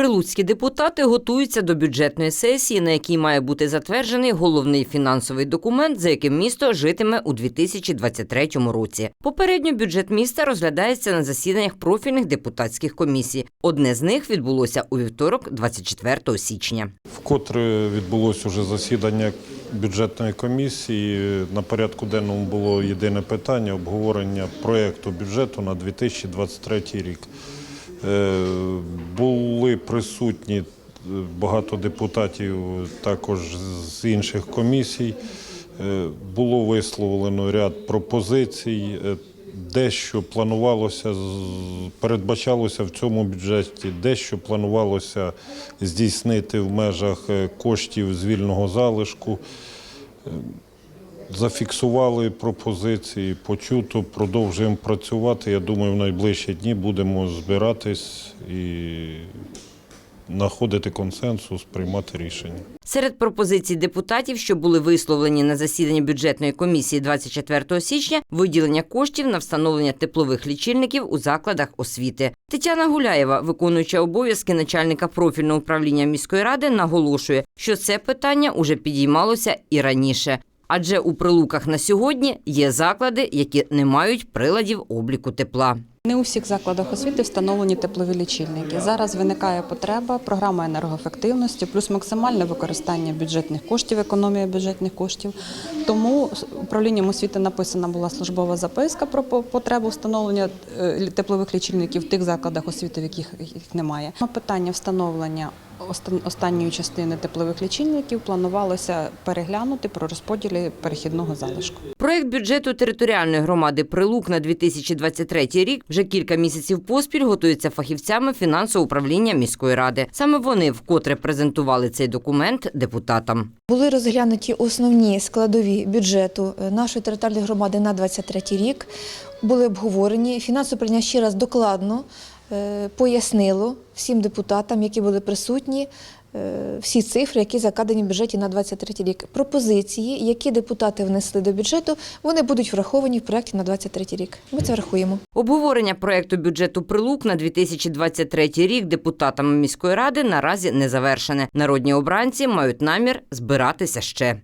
Прилуцькі депутати готуються до бюджетної сесії, на якій має бути затверджений головний фінансовий документ, за яким місто житиме у 2023 році. Попередньо бюджет міста розглядається на засіданнях профільних депутатських комісій. Одне з них відбулося у вівторок, 24 січня. Вкотре відбулося уже засідання бюджетної комісії. На порядку денному було єдине питання обговорення проєкту бюджету на 2023 рік. Присутні е, багато депутатів також з інших комісій. Е, Було висловлено ряд пропозицій. Е, Дещо планувалося, передбачалося в цьому бюджеті, дещо планувалося здійснити в межах коштів з вільного залишку. Зафіксували пропозиції, почуто, продовжуємо працювати. Я думаю, в найближчі дні будемо збиратись і знаходити консенсус, приймати рішення. Серед пропозицій депутатів, що були висловлені на засіданні бюджетної комісії 24 січня, виділення коштів на встановлення теплових лічильників у закладах освіти. Тетяна Гуляєва, виконуюча обов'язки начальника профільного управління міської ради, наголошує, що це питання уже підіймалося і раніше. Адже у прилуках на сьогодні є заклади, які не мають приладів обліку тепла. Не у всіх закладах освіти встановлені теплові лічильники. Зараз виникає потреба, програма енергоефективності, плюс максимальне використання бюджетних коштів, економія бюджетних коштів. Тому управлінням освіти написана була службова записка про по- потребу встановлення е, теплових лічильників в тих закладах освіти, в яких їх немає. Питання встановлення останньої частини теплових лічильників планувалося переглянути про розподілі перехідного залишку. Проект бюджету територіальної громади Прилук на 2023 рік вже кілька місяців поспіль готується фахівцями фінансового управління міської ради. Саме вони вкотре презентували цей документ депутатам. Були розглянуті основні складові бюджету е, нашої територіальної громади на 23 рік. Були обговорені. Фінансове управління ще раз докладно пояснило всім депутатам, які були присутні, е, всі цифри, які закладені в бюджеті на 23 рік. Пропозиції, які депутати внесли до бюджету, вони будуть враховані в проєкті на 23 рік. Ми це врахуємо. Обговорення проекту бюджету Прилук на 2023 рік депутатами міської ради наразі не завершене. Народні обранці мають намір збиратися ще.